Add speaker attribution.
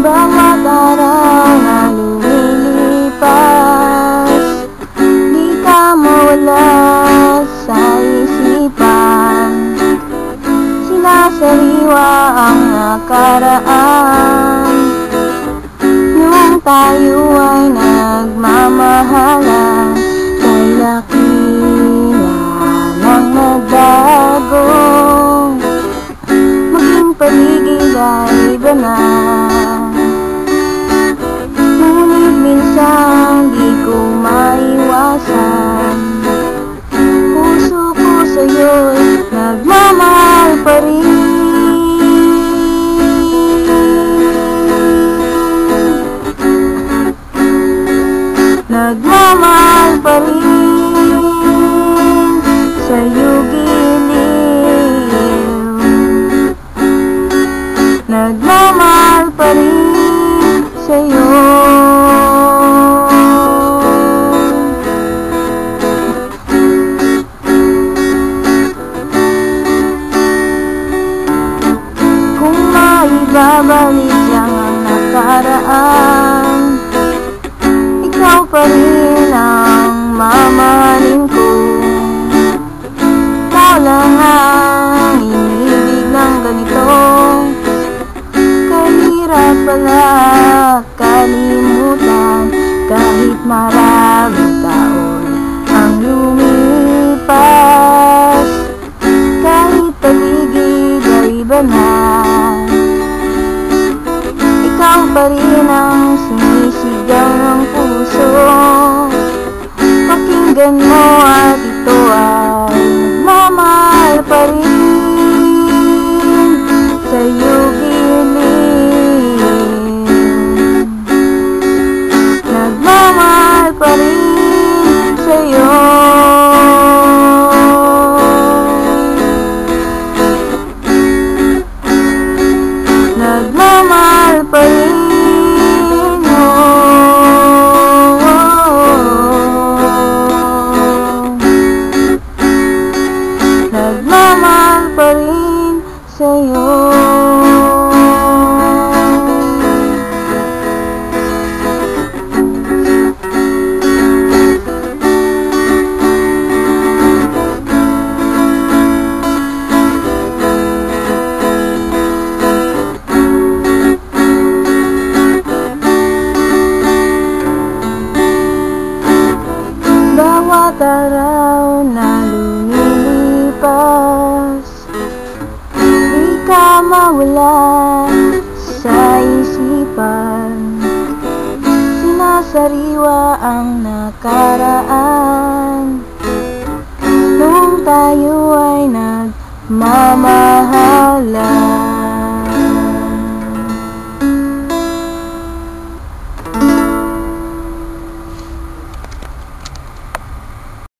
Speaker 1: bang matarang lumilipas Di ka mawala sa isipan. Sinasariwa ang nakaraan. Yung tayo Nagmamahal pa rin. Sa'yo giliw Nagmamahal pa rin sa'yo. Kung maibabalik lang ang nakaraan Ikaw pa rin ang mamahalin ko. Ikaw lang ang inibig ng ganito. Kahirap pala kalimutan Kahit maraming taon ang lumipas. Kahit paligid ay iba Ikaw pa rin ang sinisigaw ng puso Pakinggan mo at ito ay nagmamahal pa rin. Sa'yo gilid Nagmamahal pa rin sa'yo. Nagmamahal Araw na lumilipas. Di ka mawala sa isipan. Sinasariwa ang nakaraan